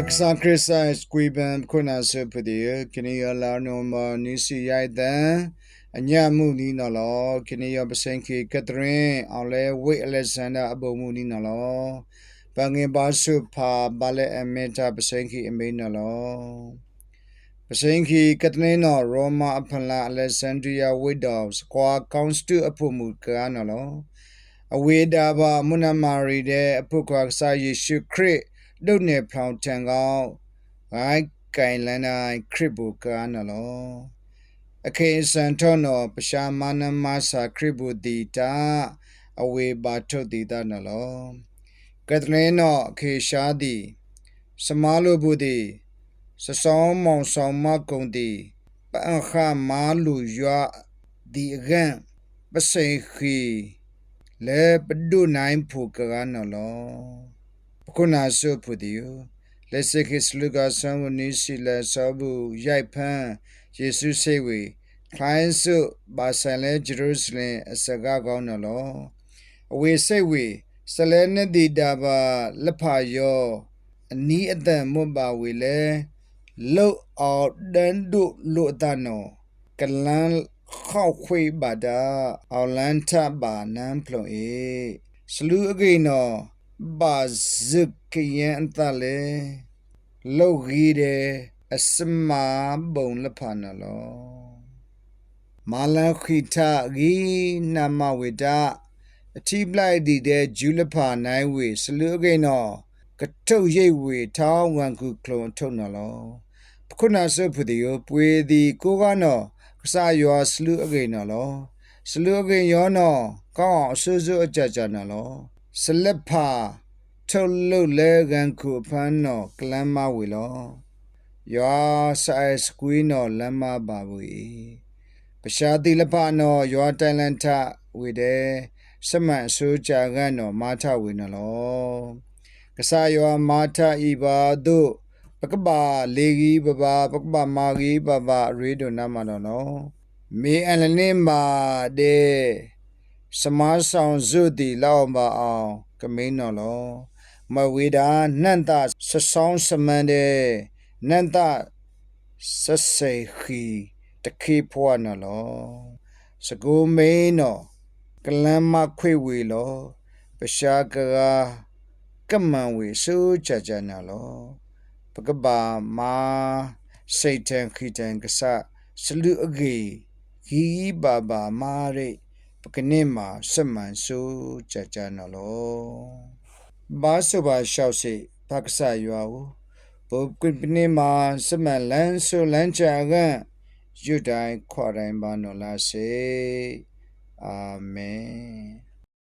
Aksan Krista Squibam Kuna Supadi Kiniya Larno Ma Nisi Yaidan Anya Mu Ni Nalo Kiniya Basenki Catherine Aule Wait Alexander Abo Mu Ni Nalo Bangin Basu Pa Bale Emeta Basenki Eme Nalo Basenki Catherine No Roma Apala Alexandria Widows Kwa Council Apumu Ka Nalo အဝေးဒါဘာမုနမာရီတဲ့အပုခွာစာယေရှုခရစ် ဒုနေဖောင်တန်ကောင်းဂိုင်းကိုင်လန်နိုင်ခရစ်ဘူကာနလောအခေစန်ထောနောပရှာမနမစာခရစ်ဘူတီတာအဝေးဘာထုတ်တီတာနလောကတနေနောအခေရှာဒီစမာလိုဘူဒီစဆောင်းမောင်ဆောင်မကုံတီပန်ခမာလူရွာဒီအကန်ပစိခီလေပဒုနိုင်ဖူကရနလော ခုနာဆုဖူဒီယလက်စခိစလူကဆံဝနိစီလဆောဘူးရိုက်ဖန်းယေရှုစေဝေခိုင်းဆုဘာဆန်လေဂျေရုဆလင်အစကားကောင်းနလောအဝေစိတ်ဝေစလဲနဒီတာဘာလဖာယောအနီးအတန်မွတ်ပါဝေလေလောအော်ဒန်ဒုလို့တနောကလန်ခောက်ခွေဘာဒါအော်လန်ထဘာနန်ဖလုံအေစလူအကိနော ဘာဇကယန်တလေလောဂီတဲ့အစမာဘုံလဖနလောမာလခိထဂီနမဝေဒအတိပလိုက်ဒီတဲ့ဂျူလဖာနိုင်ဝေစလူအကိနောကတုတ်ရိတ်ဝေထောင်းဝန်ခုကလုံထုံနလောခုနဆဖဒီယပွေဒီကိုကနောကစားယောစလူအကိနော်လောစလူအကိယောနော်ကောင်းအောင်အဆူဆူအကြကြနော်လော စလက်ဖာထုတ်လုတ်လဲကန်ခုဖန်းနော်ကလမ်းမဝေလောယောဆိုင်စကွီနော်လမ်းမပါဘူးပရှာတိလဖာနော်ယောတိုင်လန်ထဝေတဲ့စမန်ဆူကြကန်နော်မာထဝေနော်လောကစားယောမာထဤပါတို့ပကဘာလေကြီးပဘာပကဘာမာကြီးပဘာရေဒိုနာမနော်နော်မေအလနေမာတဲ့ စမားဆောင်ဇုတီလောက်ပါအောင်ကမင်းနော်လောမဝေဒါနန္တဆဆောင်းစမန်တဲ့နန္တဆဆေခီတခေဖွာနော်လောစကူမင်းနော်ကလမ်းမခွေဝေလောပရှာကရာကမန်ဝေဆူချာချာနော်လောပကဘာမာစိတ်တန်ခိတန်ကဆစလူအဂေဂီဘာဘာမာရိပ ကနေမာစမန်ဆူကြကြနော်လောဘာစဘာရှောက်စီပက္ကဆာရွာကိုဘုကွပနေမာစမန်လန်ဆူလန်ချာကယူတိုင်းခွာတိုင်းဘာနော်လာစေအာမင်